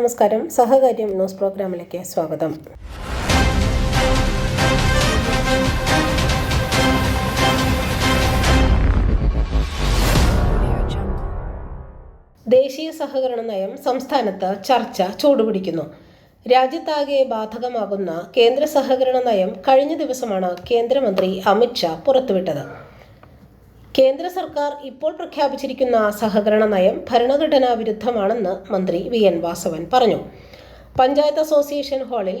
നമസ്കാരം. സഹകാര്യം ന്യൂസ് പ്രോഗ്രാമിലേക്ക് സ്വാഗതം. ദേശീയ സഹകരണ നയം സംസ്ഥാനത്ത് ചർച്ച ചൂടുപിടിക്കുന്നു. രാജ്യത്താകെ ബാധകമാകുന്ന കേന്ദ്ര സഹകരണ നയം കഴിഞ്ഞ ദിവസമാണ് കേന്ദ്രമന്ത്രി അമിത്ഷാ പുറത്തുവിട്ടത്. കേന്ദ്ര സർക്കാർ ഇപ്പോൾ പ്രഖ്യാപിച്ചിരിക്കുന്ന സഹകരണ നയം ഭരണഘടനാ വിരുദ്ധമാണെന്ന് മന്ത്രി വി എൻ വാസവൻ പറഞ്ഞു. പഞ്ചായത്ത് അസോസിയേഷൻ ഹാളിൽ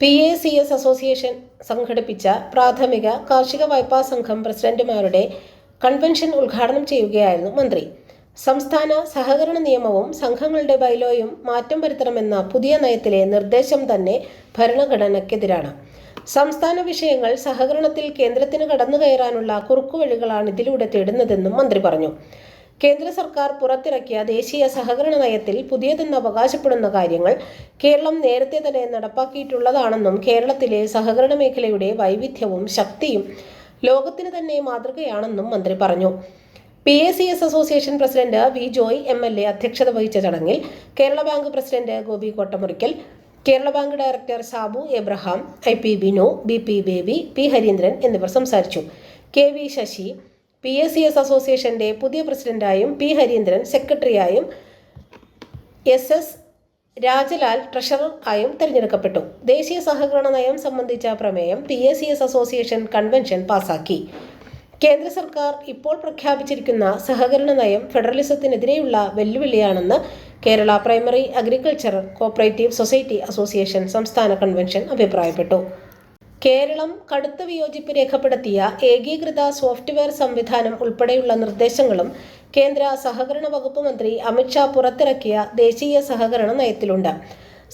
P A C S association സംഘടിപ്പിച്ച പ്രാഥമിക കാർഷിക വായ്പാ സംഘം പ്രസിഡന്റുമാരുടെ കൺവെൻഷൻ ഉദ്ഘാടനം ചെയ്യുകയായിരുന്നു മന്ത്രി. സംസ്ഥാന സഹകരണ നിയമവും സംഘങ്ങളുടെ ബൈലോയും മാറ്റം വരുത്തണമെന്ന പുതിയ നയത്തിലെ നിർദ്ദേശം തന്നെ ഭരണഘടനയ്ക്കെതിരാണ്. സംസ്ഥാന വിഷയങ്ങൾ സഹകരണത്തിൽ കേന്ദ്രത്തിന് കടന്നു കയറാനുള്ള കുറുക്കുവഴികളാണ് ഇതിലൂടെ തേടുന്നതെന്നും മന്ത്രി പറഞ്ഞു. കേന്ദ്ര സർക്കാർ പുറത്തിറക്കിയ ദേശീയ സഹകരണ നയത്തിൽ പുതിയതെന്ന് അവകാശപ്പെടുന്ന കാര്യങ്ങൾ കേരളം നേരത്തെ തന്നെ നടപ്പാക്കിയിട്ടുള്ളതാണെന്നും കേരളത്തിലെ സഹകരണ മേഖലയുടെ വൈവിധ്യവും ശക്തിയും ലോകത്തിന് തന്നെ മാതൃകയാണെന്നും മന്ത്രി പറഞ്ഞു. P A C S association president V Joy M L A അധ്യക്ഷത വഹിച്ച ചടങ്ങിൽ Kerala bank president Gopi Kottamurikkal Kerala bank director Sabu Abraham I P Binu B P Baby P Harindran എന്നിവർ സംസാരിച്ചു. K V Sasi P S C S അസോസിയേഷന്റെ പുതിയ പ്രസിഡന്റായും P Harindran സെക്രട്ടറിയായും S S Rajalal treasurer ആയും തിരഞ്ഞെടുക്കപ്പെട്ടു. ദേശീയ സഹകരണ നയം സംബന്ധിച്ച പ്രമേയം P S C S association convention പാസാക്കി. കേന്ദ്ര സർക്കാർ ഇപ്പോൾ പ്രഖ്യാപിച്ചിരിക്കുന്ന സഹകരണ നയം ഫെഡറലിസത്തിനെതിരെയുള്ള വെല്ലുവിളിയാണെന്ന് Kerala primary agricultural cooperative society association സംസ്ഥാന കൺവെൻഷൻ അഭിപ്രായപ്പെട്ടു. കേരളം കടുത്ത വിയോജിപ്പ് രേഖപ്പെടുത്തിയ ഏകീകൃത സോഫ്റ്റ്വെയർ സംവിധാനം ഉൾപ്പെടെയുള്ള നിർദ്ദേശങ്ങളും കേന്ദ്ര സഹകരണ വകുപ്പ് മന്ത്രി അമിത്ഷാ പുറത്തിറക്കിയ ദേശീയ സഹകരണ നയത്തിലുണ്ട്.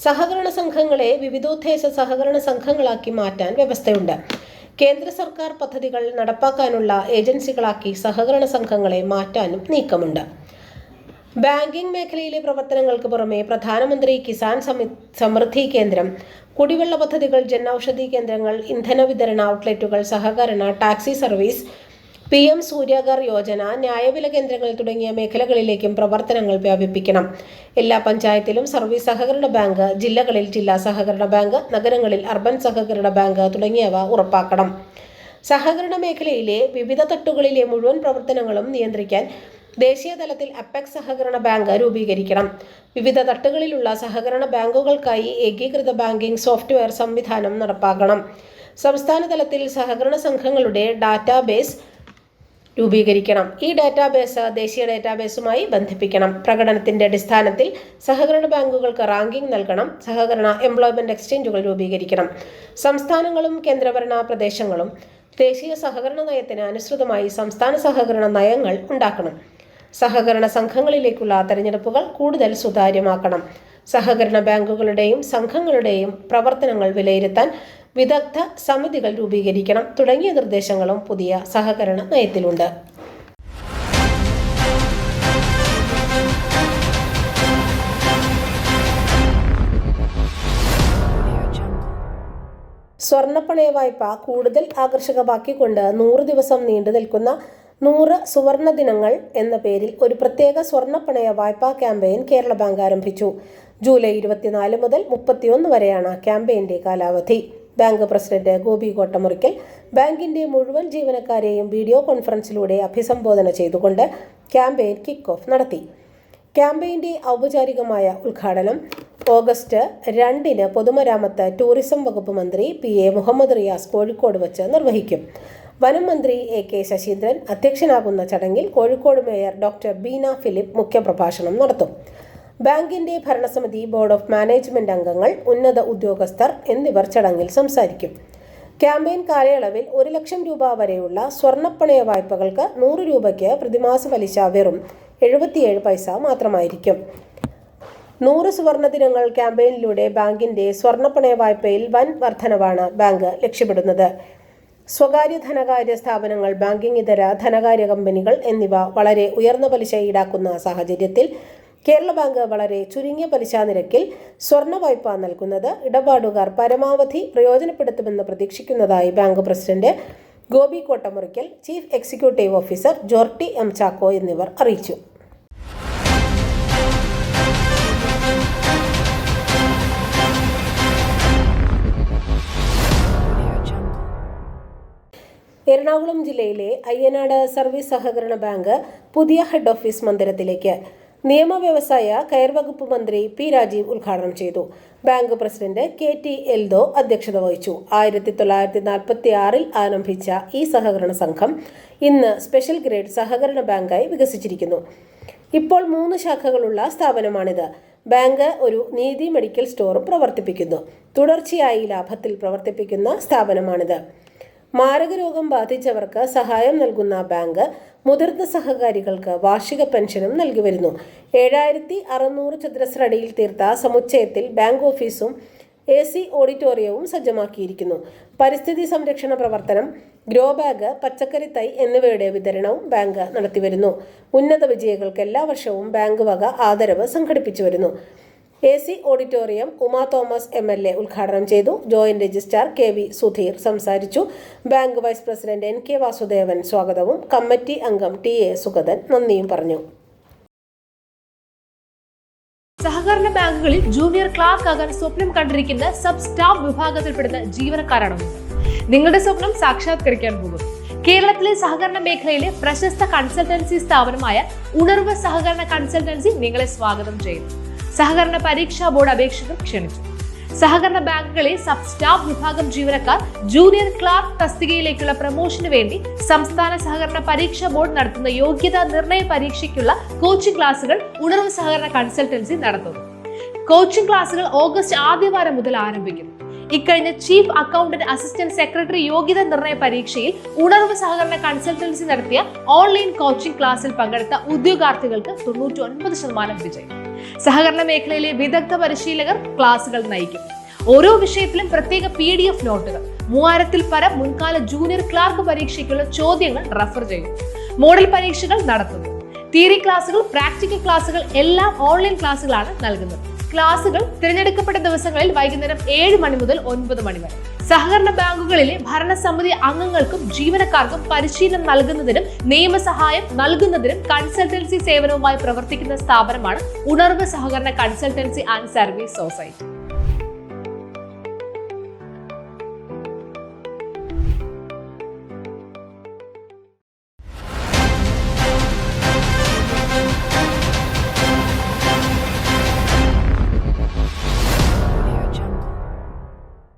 സഹകരണ സംഘങ്ങളെ വിവിധോദ്ദേശ സഹകരണ സംഘങ്ങളാക്കി മാറ്റാൻ വ്യവസ്ഥയുണ്ട്. കേന്ദ്ര സർക്കാർ പദ്ധതികൾ നടപ്പാക്കാനുള്ള ഏജൻസികളാക്കി സഹകരണ സംഘങ്ങളെ മാറ്റാനും നീക്കമുണ്ട്. ബാങ്കിംഗ് മേഖലയിലെ പ്രവർത്തനങ്ങൾക്ക് പുറമെ പ്രധാനമന്ത്രി കിസാൻ സമൃദ്ധി കേന്ദ്രം കുടിവെള്ള പദ്ധതികൾ ജൻ ഔഷധി കേന്ദ്രങ്ങൾ ഇന്ധന വിതരണ ഔട്ട്ലെറ്റുകൾ സഹകരണ taxi service P M Suryaghar Yojana ന്യായവില കേന്ദ്രങ്ങൾ തുടങ്ങിയ മേഖലകളിലേക്കും പ്രവർത്തനങ്ങൾ വ്യാപിപ്പിക്കണം. എല്ലാ പഞ്ചായത്തിലും സർവീസ് സഹകരണ ബാങ്ക് ജില്ലകളിൽ ജില്ലാ സഹകരണ ബാങ്ക് നഗരങ്ങളിൽ അർബൻ സഹകരണ ബാങ്ക് തുടങ്ങിയവ ഉറപ്പാക്കണം. സഹകരണ മേഖലയിലെ വിവിധ തട്ടുകളിലെ മുഴുവൻ പ്രവർത്തനങ്ങളും നിയന്ത്രിക്കാൻ ദേശീയ തലത്തിൽ അപ്പെക്സ് സഹകരണ ബാങ്ക് രൂപീകരിക്കണം. വിവിധ തട്ടുകളിലുള്ള സഹകരണ ബാങ്കുകൾക്കായി ഏകീകൃത ബാങ്കിംഗ് സോഫ്റ്റ്വെയർ സംവിധാനം നടപ്പാക്കണം. സംസ്ഥാന തലത്തിൽ സഹകരണ സംഘങ്ങളുടെ ഡാറ്റാബേസ് രൂപീകരിക്കണം. ഈ ഡാറ്റാബേസ് ദേശീയ ഡാറ്റാബേസുമായി ബന്ധിപ്പിക്കണം. പ്രകടനത്തിന്റെ അടിസ്ഥാനത്തിൽ സഹകരണ ബാങ്കുകൾക്ക് റാങ്കിംഗ് നൽകണം. സഹകരണ എംപ്ലോയ്മെന്റ് എക്സ്ചേഞ്ചുകൾ രൂപീകരിക്കണം. സംസ്ഥാനങ്ങളും കേന്ദ്രഭരണ പ്രദേശങ്ങളും ദേശീയ സഹകരണ നയത്തിന് അനുസൃതമായി സംസ്ഥാന സഹകരണ നയങ്ങൾ ഉണ്ടാക്കണം. സഹകരണ സംഘങ്ങളിലേക്കുള്ള തെരഞ്ഞെടുപ്പുകൾ കൂടുതൽ സുതാര്യമാക്കണം. സഹകരണ ബാങ്കുകളുടെയും സംഘങ്ങളുടെയും പ്രവർത്തനങ്ങൾ വിലയിരുത്താൻ വിദഗ്ധ സമിതികൾ രൂപീകരിക്കണം. തുടങ്ങിയ നിർദ്ദേശങ്ങളും പുതിയ സഹകരണ നയത്തിലുണ്ട്. സ്വർണപ്പണയ വായ്പ കൂടുതൽ ആകർഷകമാക്കിക്കൊണ്ട് നൂറ് ദിവസം നീണ്ടു നിൽക്കുന്ന നൂറ് സുവർണ ദിനങ്ങൾ എന്ന പേരിൽ ഒരു പ്രത്യേക സ്വർണപ്പണയ വായ്പാ ക്യാമ്പയിൻ കേരള ബാങ്ക് ആരംഭിച്ചു. ജൂലൈ ഇരുപത്തിനാല് മുതൽ മുപ്പത്തിയൊന്ന് വരെയാണ് ക്യാമ്പയിന്റെ കാലാവധി. ബാങ്ക് പ്രസിഡന്റ് ഗോപി കോട്ടമുറിക്കൽ ബാങ്കിന്റെ മുഴുവൻ ജീവനക്കാരെയും വീഡിയോ കോൺഫറൻസിലൂടെ അഭിസംബോധന ചെയ്തുകൊണ്ട് ക്യാമ്പയിൻ കിക്ക് ഓഫ് നടത്തി. ക്യാമ്പയിന്റെ ഔപചാരികമായ ഉദ്ഘാടനം ഓഗസ്റ്റ് രണ്ടിന് പൊതുമരാമത്ത് ടൂറിസം വകുപ്പ് മന്ത്രി പി എ മുഹമ്മദ് റിയാസ് കോഴിക്കോട് വച്ച് നിർവഹിക്കും. വനം മന്ത്രി എ കെ ശശീന്ദ്രൻ അധ്യക്ഷനാകുന്ന ചടങ്ങിൽ കോഴിക്കോട് മേയർ ഡോക്ടർ ബീന ഫിലിപ്പ് മുഖ്യപ്രഭാഷണം നടത്തും. ബാങ്കിന്റെ ഭരണസമിതി ബോർഡ് ഓഫ് മാനേജ്മെന്റ് അംഗങ്ങൾ ഉന്നത ഉദ്യോഗസ്ഥർ എന്നിവർ ചടങ്ങിൽ സംസാരിക്കും. ക്യാമ്പയിൻ കാലയളവിൽ ഒരു ലക്ഷം രൂപ വരെയുള്ള സ്വർണപ്പണയ വായ്പകൾക്ക് നൂറ് രൂപയ്ക്ക് പ്രതിമാസ പലിശ വെറും എഴുപത്തിയേഴ് പൈസ മാത്രമായിരിക്കും. നൂറ് സുവർണ ദിനങ്ങൾ ക്യാമ്പയിനിലൂടെ ബാങ്കിന്റെ സ്വർണപ്പണയ വായ്പയിൽ വൻ വർധനവാണ് ബാങ്ക് ലക്ഷ്യമിടുന്നത്. സ്വകാര്യ ധനകാര്യ സ്ഥാപനങ്ങൾ ബാങ്കിംഗ് ഇതര ധനകാര്യ കമ്പനികൾ എന്നിവ വളരെ ഉയർന്ന പലിശ ഈടാക്കുന്ന സാഹചര്യത്തിൽ കേരള ബാങ്ക് വളരെ ചുരുങ്ങിയ പലിശാ നിരക്കിൽ സ്വർണ വായ്പ നൽകുന്നത് ഇടപാടുകാർ പരമാവധി പ്രയോജനപ്പെടുത്തുമെന്ന് പ്രതീക്ഷിക്കുന്നതായി bank president Gopi Kottamurickal chief executive officer Jorty M Chacko എന്നിവർ അറിയിച്ചു. എറണാകുളം ജില്ലയിലെ അയ്യനാട് സർവീസ് സഹകരണ ബാങ്ക് പുതിയ ഹെഡ് ഓഫീസ് മന്ദിരത്തിലേക്ക്. നിയമവ്യവസായ കയർ വകുപ്പ് മന്ത്രി പി രാജീവ് ഉദ്ഘാടനം ചെയ്തു. Bank president K T Eldho അധ്യക്ഷത വഹിച്ചു. ആയിരത്തി തൊള്ളായിരത്തി നാൽപ്പത്തി ആറിൽ ആരംഭിച്ച ഈ സഹകരണ സംഘം ഇന്ന് സ്പെഷ്യൽ ഗ്രേഡ് സഹകരണ ബാങ്കായി വികസിച്ചിരിക്കുന്നു. ഇപ്പോൾ മൂന്ന് ശാഖകളുള്ള സ്ഥാപനമാണിത്. ബാങ്ക് ഒരു നീതി മെഡിക്കൽ സ്റ്റോറും പ്രവർത്തിപ്പിക്കുന്നു. തുടർച്ചയായി ലാഭത്തിൽ പ്രവർത്തിപ്പിക്കുന്ന സ്ഥാപനമാണിത്. മാരകരോഗം ബാധിച്ചവർക്ക് സഹായം നൽകുന്ന ബാങ്ക് മുതിർന്ന സഹകാരികൾക്ക് വാർഷിക പെൻഷനും നൽകി വരുന്നു. ഏഴായിരത്തി അറുന്നൂറ് ചതുരശ്ര അടിയിൽ തീർത്ത സമുച്ചയത്തിൽ ബാങ്ക് ഓഫീസും എ സി ഓഡിറ്റോറിയവും സജ്ജമാക്കിയിരിക്കുന്നു. പരിസ്ഥിതി സംരക്ഷണ പ്രവർത്തനം ഗ്രോ ബാഗ് പച്ചക്കറി തൈ എന്നിവയുടെ വിതരണവും ബാങ്ക് നടത്തിവരുന്നു. ഉന്നത വിജയികൾക്ക് എല്ലാ വർഷവും ബാങ്ക് വക ആദരവ് സംഘടിപ്പിച്ചു വരുന്നു. A C auditorium Uma Thomas M L A ഉദ്ഘാടനം ചെയ്തു. Joint registrar K V Sudheer സംസാരിച്ചു. Bank vice president N K Vasudevan സ്വാഗതവും. കമ്മിറ്റി അംഗം ടി എ സുഗതൻ നന്ദിയും പറഞ്ഞു. സഹകരണ ബാങ്കുകളിൽ ജൂനിയർ ക്ലാർക്ക് ആകാൻ സ്വപ്നം കണ്ടിരിക്കുന്ന സബ് സ്റ്റാഫ് വിഭാഗത്തിൽപ്പെടുന്ന ജീവനക്കാരാണ് നിങ്ങളുടെ സ്വപ്നം സാക്ഷാത്കരിക്കാൻ പോകും. കേരളത്തിലെ സഹകരണ മേഖലയിലെ പ്രശസ്ത കൺസൾട്ടൻസി സ്ഥാപനമായ ഉണർവ് സഹകരണ കൺസൾട്ടൻസി നിങ്ങളെ സ്വാഗതം ചെയ്യുന്നു. സഹകരണ പരീക്ഷാ ബോർഡ് അപേക്ഷകർ ക്ഷണിച്ചു. സഹകരണ ബാങ്കുകളെ സബ് സ്റ്റാഫ് വിഭാഗം ജീവനക്കാർ ജൂനിയർ ക്ലാർക്ക് തസ്തികയിലേക്കുള്ള പ്രമോഷന് വേണ്ടി സംസ്ഥാന സഹകരണ പരീക്ഷാ ബോർഡ് നടത്തുന്ന യോഗ്യതാ നിർണയ പരീക്ഷയ്ക്കുള്ള കോച്ചിംഗ് ക്ലാസുകൾ ഉണർവ് സഹകരണ കൺസൾട്ടൻസി നടത്തുന്നു. കോച്ചിംഗ് ക്ലാസുകൾ ഓഗസ്റ്റ് ആദ്യവാരം മുതൽ ആരംഭിക്കും ഇക്കഴിഞ്ഞ ചീഫ് അക്കൗണ്ടന്റ് അസിസ്റ്റന്റ് സെക്രട്ടറി യോഗ്യത നിർണയ പരീക്ഷയിൽ ഉണർവ് സഹകരണ കൺസൾട്ടൻസി നടത്തിയ ഓൺലൈൻ കോച്ചിംഗ് ക്ലാസ്സിൽ പങ്കെടുത്ത ഉദ്യോഗാർത്ഥികൾക്ക് തൊണ്ണൂറ്റി ഒൻപത് ശതമാനം വിജയം. സഹകരണ മേഖലയിലെ വിദഗ്ധ പരിശീലകർ ക്ലാസുകൾ നയിക്കും. ഓരോ വിഷയത്തിലും പ്രത്യേക പി ഡി എഫ് നോട്ടുകൾ. മൂവായിരത്തിൽ പരം മുൻകാല ജൂനിയർ ക്ലാർക്ക് പരീക്ഷയ്ക്കുള്ള ചോദ്യങ്ങൾ റഫർ ചെയ്യും. മോഡൽ പരീക്ഷകൾ നടത്തുന്നു. തിയറി ക്ലാസുകൾ പ്രാക്ടിക്കൽ ക്ലാസുകൾ എല്ലാം ഓൺലൈൻ ക്ലാസുകളാണ് നൽകുന്നത്. ക്ലാസുകൾ തിരഞ്ഞെടുക്കപ്പെട്ട ദിവസങ്ങളിൽ വൈകുന്നേരം ഏഴ് മണി മുതൽ ഒൻപത് മണി വരെ. സഹകരണ ബാങ്കുകളിലെ ഭരണസമിതി അംഗങ്ങൾക്കും ജീവനക്കാർക്കും പരിശീലനം നൽകുന്നതിനും നിയമസഹായം നൽകുന്നതിനും കൺസൾട്ടൻസി സേവനവുമായി പ്രവർത്തിക്കുന്ന സ്ഥാപനമാണ് ഉണർവ് സഹകരണ കൺസൾട്ടൻസി ആൻഡ് സർവീസ് സൊസൈറ്റി.